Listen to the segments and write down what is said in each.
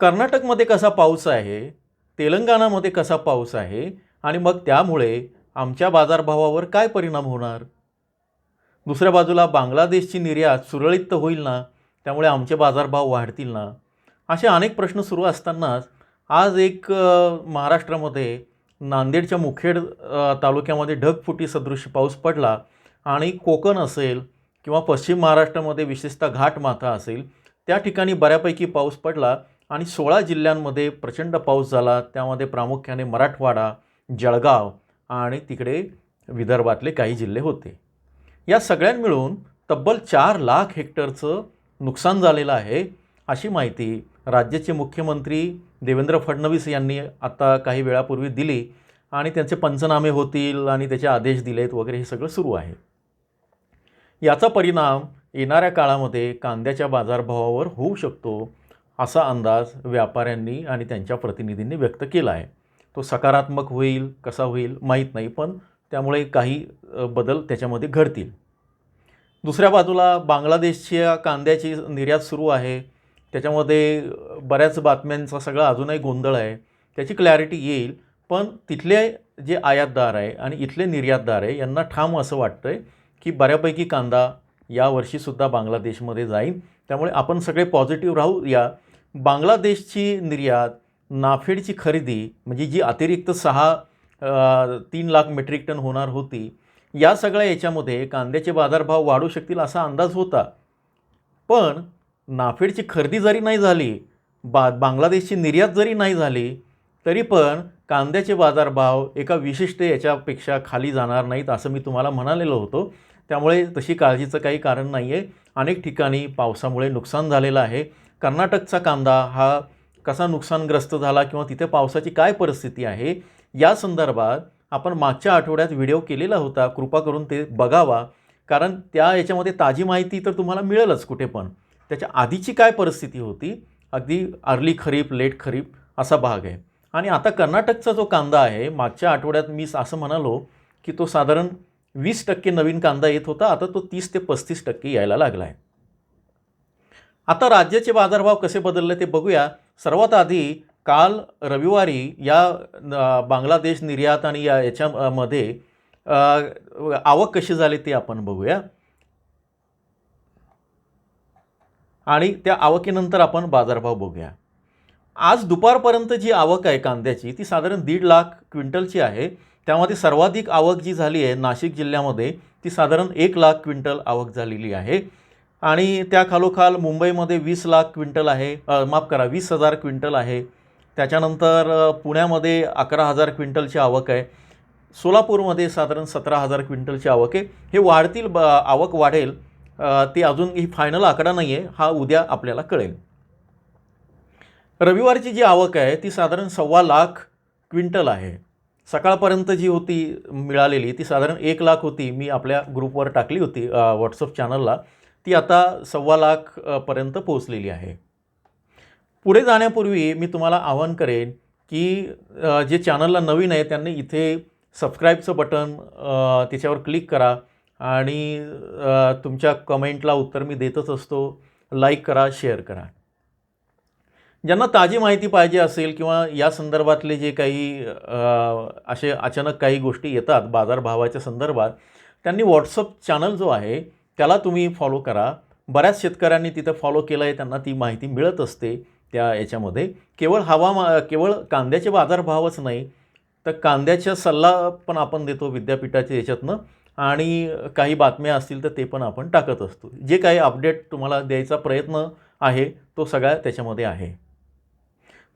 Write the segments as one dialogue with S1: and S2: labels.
S1: कर्नाटकमध्ये कसा पाऊस आहे तेलंगणामध्ये कसा पाऊस आहे आणि मग त्यामुळे आमच्या बाजारभावावर काय परिणाम होणार? दुसऱ्या बाजूला बांगलादेशची निर्यात सुरळीत तर होईल ना त्यामुळे आमचे बाजारभाव वाढतील ना? असे अनेक प्रश्न सुरू असतानाच आज एक महाराष्ट्रामध्ये नांदेडच्या मुखेड तालुक्यामध्ये ढगफुटी सदृश पाऊस पडला आणि कोकण असेल किंवा पश्चिम महाराष्ट्रामध्ये विशेषतः घाटमाथा असेल त्या ठिकाणी बऱ्यापैकी पाऊस पडला. आणि सोळा जिल्ह्यांमध्ये प्रचंड पाऊस झाला. त्यामध्ये प्रामुख्याने मराठवाडा जळगाव आणि तिकडे विदर्भातले काही जिल्हे होते. या सगळ्यां मिळून तब्बल चार लाख हेक्टरचं नुकसान झालेलं आहे अशी माहिती राज्याचे मुख्यमंत्री देवेंद्र फडणवीस यांनी आता काही वेळापूर्वी दिली आणि त्यांचे पंचनामे होतील आणि त्याचे आदेश दिलेत वगैरे हे सगळं सुरू आहे. याचा परिणाम येणाऱ्या काळामध्ये कांद्याच्या बाजारभावावर होऊ शकतो असा अंदाज व्यापाऱ्यांनी आणि त्यांच्या प्रतिनिधींनी व्यक्त केला आहे. तो सकारात्मक होईल कसा होईल माहीत नाही पण त्यामुळे काही बदल त्याच्यामध्ये घडतील. दुसऱ्या बाजूला बांगलादेशच्या कांद्याची निर्यात सुरू आहे. त्याच्यामध्ये बऱ्याच बातम्यांचा सगळा अजूनही गोंधळ आहे. त्याची क्लॅरिटी येईल पण तिथले जे आयातदार आहे आणि इथले निर्यातदार आहे यांना ठाम असं वाटतं आहे की बऱ्यापैकी कांदा यावर्षीसुद्धा बांगलादेशमध्ये जाईल. त्यामुळे आपण सगळे पॉझिटिव्ह राहू या बांगलादेशची निर्यात नाफेडची खरेदी म्हणजे जी अतिरिक्त सहा तीन लाख मेट्रिक टन होणार होती या सगळ्या याच्यामध्ये कांद्याचे बाजारभाव वाढू शकतील असा अंदाज होता. पण नाफेडची खरेदी जरी नाही झाली बा बांगलादेशची निर्यात जरी नाही झाली तरी पण कांद्याचे बाजारभाव एका विशिष्ट याच्यापेक्षा खाली जाणार नाहीत असं मी तुम्हाला म्हणालेलो होतो. त्यामुळे तशी काळजीचं काही कारण नाही आहे अनेक ठिकाणी पावसामुळे नुकसान झालेलं आहे. कर्नाटकचा कांदा हा कसा नुकसानग्रस्त झाला किंवा तिथे पावसाची काय परिस्थिती आहे या संदर्भात आपण मागच्या आठवड्यात व्हिडिओ केलेला होता. कृपा करून ते बघावा. कारण त्या याच्यामध्ये ताजी माहिती तर तुम्हाला मिळेलच कुठे पण. त्याच्या आधीची काय परिस्थिती होती अगदी अर्ली खरीप लेट खरीप असा भाग आहे. आणि आता कर्नाटकचा जो कांदा आहे मागच्या आठवड्यात मी असं म्हणालो की तो साधारण वीस टक्के नवीन कांदा येत होता. आता तो तीस ते पस्तीस टक्के यायला लागला आहे आता राज्याचे बाजारभाव कसे बदलले ते बघूया. सर्वात आधी काल रविवारी या बांगलादेश निर्यात आणि या याच्यामध्ये आवक कशी झाली ते आपण बघूया. आणि त्या आवकीनंतर आपण बाजारभाव बघूया. आज दुपारपर्यंत जी आवक आहे कांद्याची ती साधारण दीड लाख क्विंटलची आहे. त्यामध्ये सर्वाधिक आवक जी झाली आहे नाशिक जिल्ह्यामध्ये ती साधारण एक लाख क्विंटल आवक झालेली आहे. आणि त्या खालोखाल मुंबईमध्ये वीस लाख क्विंटल आहे माफ करा वीस हजार क्विंटल आहे. त्याच्यानंतर पुण्यामध्ये अकरा हजार क्विंटलची आवक आहे. सोलापूरमध्ये साधारण सतरा हजार क्विंटलची आवक आहे. हे वाढतील ब आवक वाढेल ती अजून ही फायनल आकडा नाही आहे हा उद्या आपल्याला कळेल. रविवारची जी आवक आहे ती साधारण सव्वा लाख क्विंटल आहे. सकाळपर्यंत जी होती मिळालेली ती साधारण एक लाख होती मी आपल्या ग्रुपवर टाकली होती व्हॉट्सअप चॅनलला ती आता सव्वा लाख पर्यंत पोहोचलेली आहे. पुढे जाण्यापूर्वी मी तुम्हाला आवाहन करेन की जे चॅनलला नवीन आहे त्यांनी इथे सबस्क्राईबचं बटन त्याच्यावर क्लिक करा आणि तुमच्या कमेंटला उत्तर मी देतच असतो. लाईक करा शेअर करा. ज्यांना ताजी माहिती पाहिजे असेल किंवा या संदर्भातले जे काही असे अचानक काही गोष्टी येतात बाजारभावाच्या संदर्भात त्यांनी व्हॉट्सअप चॅनल जो आहे त्याला तुम्ही फॉलो करा. बऱ्याच शेतकऱ्यांनी तिथं फॉलो केलं आहे त्यांना ती माहिती मिळत असते त्या याच्यामध्ये. केवळ हवामा केवळ कांद्याचे बाजारभावच नाही तर कांद्याचा सल्ला पण आपण देतो विद्यापीठाच्या याच्यातनं आणि काही बातम्या असतील तर ते पण आपण टाकत असतो. जे काही अपडेट तुम्हाला द्यायचा प्रयत्न आहे तो सगळा त्याच्यामध्ये आहे.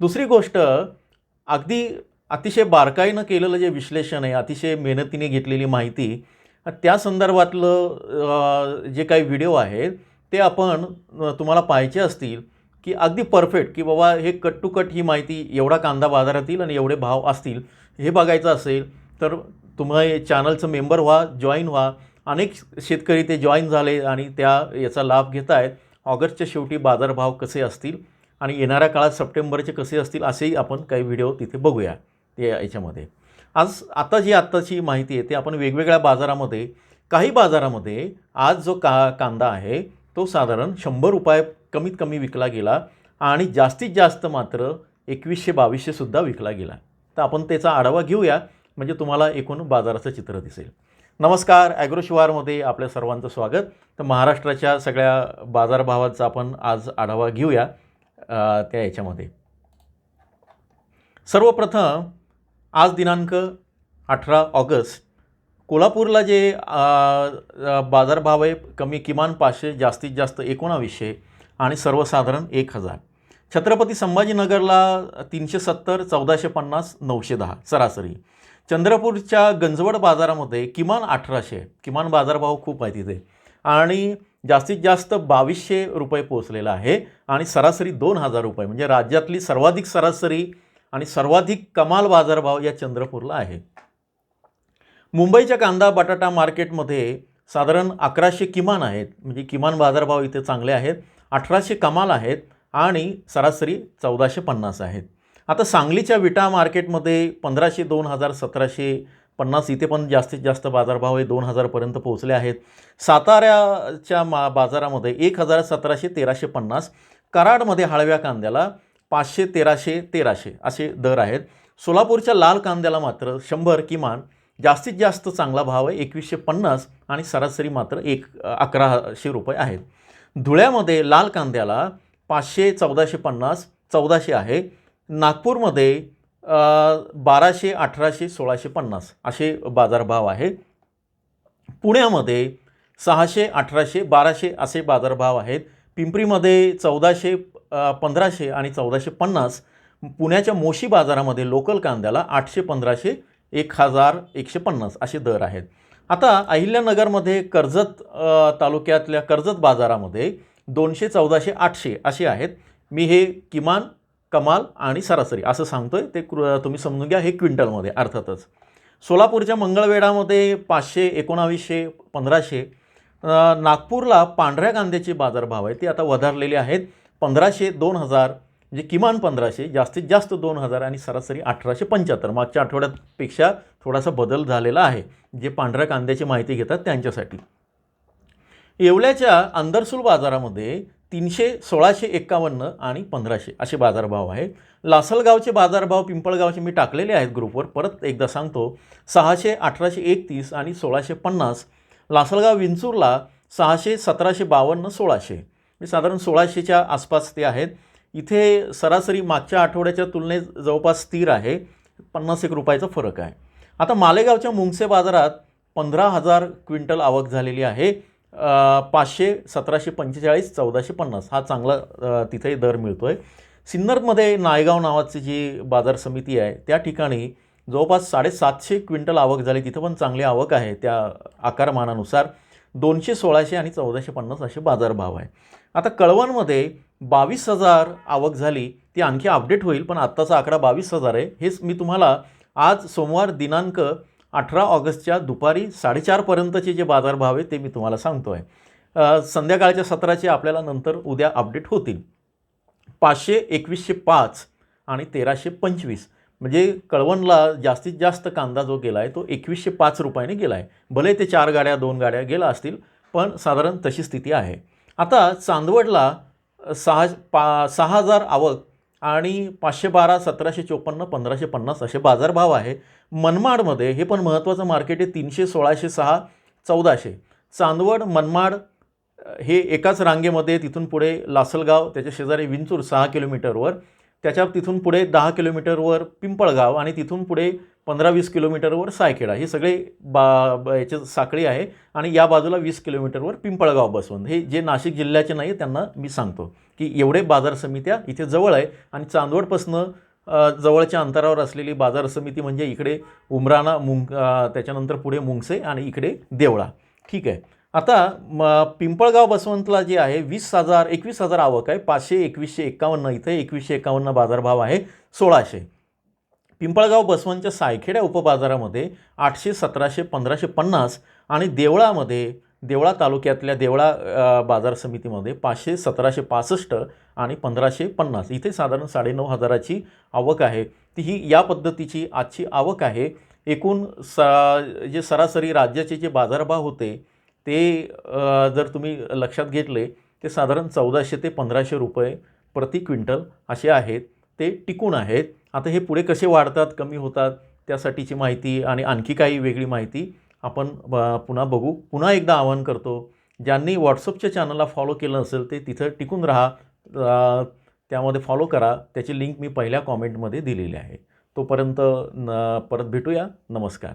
S1: दुसरी गोष्ट अगदी अतिशय बारकाईनं केलेलं जे विश्लेषण आहे अतिशय मेहनतीने घेतलेली माहिती त्या संदर्भातलं जे काही व्हिडिओ आहेत ते आपण तुम्हाला पाहायचे असतील की अगदी परफेक्ट की बाबा हे कट टू कट ही माहिती एवढा कांदा बाजारात येईल आणि एवढे भाव असतील हे बघायचं असेल तर तुम्ही चॅनलचं मेंबर व्हा जॉईन व्हा. अनेक शेतकरी ते जॉईन झाले आणि त्या याचा लाभ घेत आहेत ऑगस्टच्या शेवटी बाजारभाव कसे असतील आणि येणाऱ्या काळात सप्टेंबरचे कसे असतील असेही आपण काही व्हिडिओ तिथे बघूया ते याच्यामध्ये. आज आता जी आत्ताची माहिती आहे ती आपण वेगवेगळ्या बाजारामध्ये काही बाजारामध्ये आज जो का कांदा आहे तो साधारण शंभर रुपये कमीत कमी विकला गेला आणि जास्तीत जास्त मात्र एकवीसशे बावीसशेसुद्धा विकला गेला. तर आपण त्याचा आढावा घेऊया म्हणजे तुम्हाला एकूण बाजाराचं चित्र दिसेल. नमस्कार ॲग्रोशिवारमध्ये आपल्या सर्वांचं स्वागत. तर महाराष्ट्राच्या सगळ्या बाजारभावाचा आपण आज आढावा घेऊया त्या याच्यामध्ये. सर्वप्रथम आज दिनांक अठरा ऑगस्ट. कोल्हापूरला जे बाजारभाव आहे कमी किमान पाचशे जास्तीत जास्त एकोणावीसशे आणि सर्वसाधारण एक हजार. छत्रपती संभाजीनगरला तीनशे सत्तर चौदाशे पन्नास नऊशे दहा सरासरी. चंद्रपूरच्या गंजवड बाजारामध्ये किमान अठराशे किमान बाजारभाव खूप आहे तिथे. आणि जास्तीत जास्त बावीसशे रुपये पोचलेला आहे आणि सरासरी दोन हजार रुपये म्हणजे राज्यातली सर्वाधिक सरासरी आणि सर्वाधिक कमाल बाजारभाव या चंद्रपूरला आहे. मुंबईच्या कांदा बटाटा मार्केटमध्ये साधारण अकराशे किमान आहेत. म्हणजे किमान बाजारभाव इथे चांगले आहेत. अठराशे कमाल आहेत आणि सरासरी चौदाशे पन्नास आहेत. आता सांगलीच्या विटा मार्केटमध्ये पंधराशे दोन हजार सतराशे पन्नास इथे पण जास्तीत जास्त बाजारभाव हे दोन हजारपर्यंत पोहोचले आहेत. साताऱ्याच्या मा बाजारामध्ये एक हजार सतराशे तेराशे पन्नास. कराडमध्ये हळव्या कांद्याला पाचशे तेराशे तेराशे असे दर आहेत. सोलापूरच्या लाल कांद्याला मात्र शंभर किमान जास्तीत जास्त चांगला भाव आहे. एकवीसशे पन्नास आणि सरासरी मात्र एक अकराशे रुपये आहेत. धुळ्यामध्ये लाल कांद्याला पाचशे चौदाशे पन्नास चौदाशे आहे. नागपूरमध्ये बाराशे अठराशे सोळाशे पन्नास असे बाजारभाव आहे पुण्यामध्ये सहाशे अठराशे बाराशे असे बाजारभाव आहेत. पिंपरीमध्ये चौदाशे पंधराशे आणि चौदाशे पन्नास पुण्याच्या मोशी बाजारामध्ये लोकल कांद्याला आठशे पंधराशे एक हजार एकशे पन्नास असे दर आहेत. आता अहिल्यानगरमध्ये कर्जत तालुक्यातल्या कर्जत बाजारामध्ये दोनशे चौदाशे आठशे असे आहेत. मी हे किमान कमाल आणि सरासरी असं सांगतोय. ते कृ तुम्ही समजून घ्या. हे क्विंटलमध्ये अर्थातच. सोलापूरच्या मंगळवेढामध्ये पाचशे एकोणावीसशे पंधराशे नागपूरला पांढऱ्या कांद्याचे बाजारभाव आहे ते आता वधारलेले आहेत. पंधराशे दोन हजार म्हणजे किमान पंधराशे जास्तीत जास्त दोन हजार आणि सरासरी अठराशे पंच्याहत्तर. मागच्या आठवड्यापेक्षा थोडासा बदल झालेला आहे जे पांढऱ्या कांद्याची माहिती घेतात त्यांच्यासाठी. येवल्याच्या अंदरसूल बाजारामध्ये तीनशे सोळाशे एक्कावन्न आणि पंधराशे असे बाजारभाव आहे. लासलगावचे बाजारभाव पिंपळगावचे मी टाकलेले आहेत ग्रुपवर. परत एकदा सांगतो सहाशे अठराशे एकतीस आणि सोळाशे पन्नास. लासलगाव विंचूरला सहाशे सतराशे बावन्न सोळाशे. म्हणजे साधारण सोळाशेच्या आसपास ते आहेत. इथे सरासरी मागच्या आठवड्याच्या तुलनेत जवळपास स्थिर आहे. पन्नास एक रुपयाचा फरक आहे. आता मालेगावच्या मुंगसे बाजारात पंधरा हजार क्विंटल आवक झालेली आहे. पाचशे सतराशे पंचेचाळीस चौदाशे पन्नास हा चांगला तिथे दर मिळतो आहे सिन्नरमध्ये नायगाव नावाची जी बाजार समिती आहे त्या ठिकाणी जवळपास साडेसातशे क्विंटल आवक झाली. तिथं पण चांगली आवक आहे त्या आकारमानानुसार. दोनशे सोळाशे आणि चौदाशे पन्नास असे बाजारभाव आहे. आता कळवणमध्ये बावीस हजार आवक झाली ती आणखी अपडेट होईल पण आत्ताचा आकडा बावीस हजार आहे. हेच मी तुम्हाला आज सोमवार दिनांक अठरा ऑगस्टच्या दुपारी साडेचारपर्यंतचे जे बाजारभाव आहे ते मी तुम्हाला सांगतो आहे संध्याकाळच्या सत्राचे आपल्याला नंतर उद्या अपडेट होतील. पाचशे एकवीसशे पाच आणि तेराशे पंचवीस. म्हणजे कळवणला जास्तीत जास्त कांदा जो गेला आहे तो एकवीसशे पाच रुपयाने गेला आहे भले ते चार गाड्या दोन गाड्या गेला असतील पण साधारण तशी स्थिती आहे. आता चांदवडला सहा पा सहा हजार आवक आणि पाचशे बारा सतराशे चोपन्न पंधराशे पन्नास असे बाजारभाव आहे. मनमाडमध्ये हे पण महत्त्वाचं मार्केट आहे तीनशे सोळाशे सहा चौदाशे. चांदवड मनमाड हे एकाच रांगेमध्ये तिथून पुढे लासलगाव त्याच्या शेजारी विंचूर सहा किलोमीटरवर. त्याच्या तिथून पुढे दहा किलोमीटरवर पिंपळगाव आणि तिथून पुढे पंधरा वीस किलोमीटरवर सायखेडा. हे सगळे बा याचे साखळी आहे आणि या बाजूला वीस किलोमीटरवर पिंपळगाव बसवंत. हे जे नाशिक जिल्ह्याचे नाही त्यांना मी सांगतो की एवढे बाजार समित्या इथे जवळ आहे आणि चांदवडपासनं जवळच्या अंतरावर असलेली बाजार समिती म्हणजे इकडे उमराणा मुंग त्याच्यानंतर पुढे मुंगसे आणि इकडे देवळा. ठीक आहे. आता म पिंपळगाव बसवंतला जे आहे वीस हजार एकवीस हजार आवक आहे. पाचशे एकवीसशे एक्कावन्न इथे एकवीसशे एक्कावन्न बाजारभाव आहे. सोळाशे. पिंपळगाव बसवंतच्या सायखेड्या उपबाजारामध्ये आठशे सतराशे पंधराशे पन्नास आणि देवळामध्ये देवळा तालुक्यातल्या देवळा बाजार समितीमध्ये पाचशे सतराशे पासष्ट आणि पंधराशे पन्नास. इथे साधारण साडेनऊ हजाराची आवक आहे. ती ही या पद्धतीची आजची आवक आहे. एकूण सा जे सरासरी राज्याचे जे बाजारभाव होते ते जर तुम्ही लक्षात घेतले ते साधारण चौदाशे ते पंधराशे रुपये प्रति क्विंटल असे आहेत. ते टिकून आहेत. आता हे पुढे कसे वाढतात कमी होतात त्यासाठीची माहिती आणि आणखी काही वेगळी माहिती आपण ब- पुन्हा बघू. पुन्हा एकदा आवाहन करतो ज्यांनी व्हॉट्सअपच्या चॅनलला फॉलो केलं असेल ते तिथं टिकून राहा. त्यामध्ये फॉलो करा. त्याची लिंक मी पहिल्या कॉमेंटमध्ये दिलेली आहे. तोपर्यंत न परत भेटूया. नमस्कार.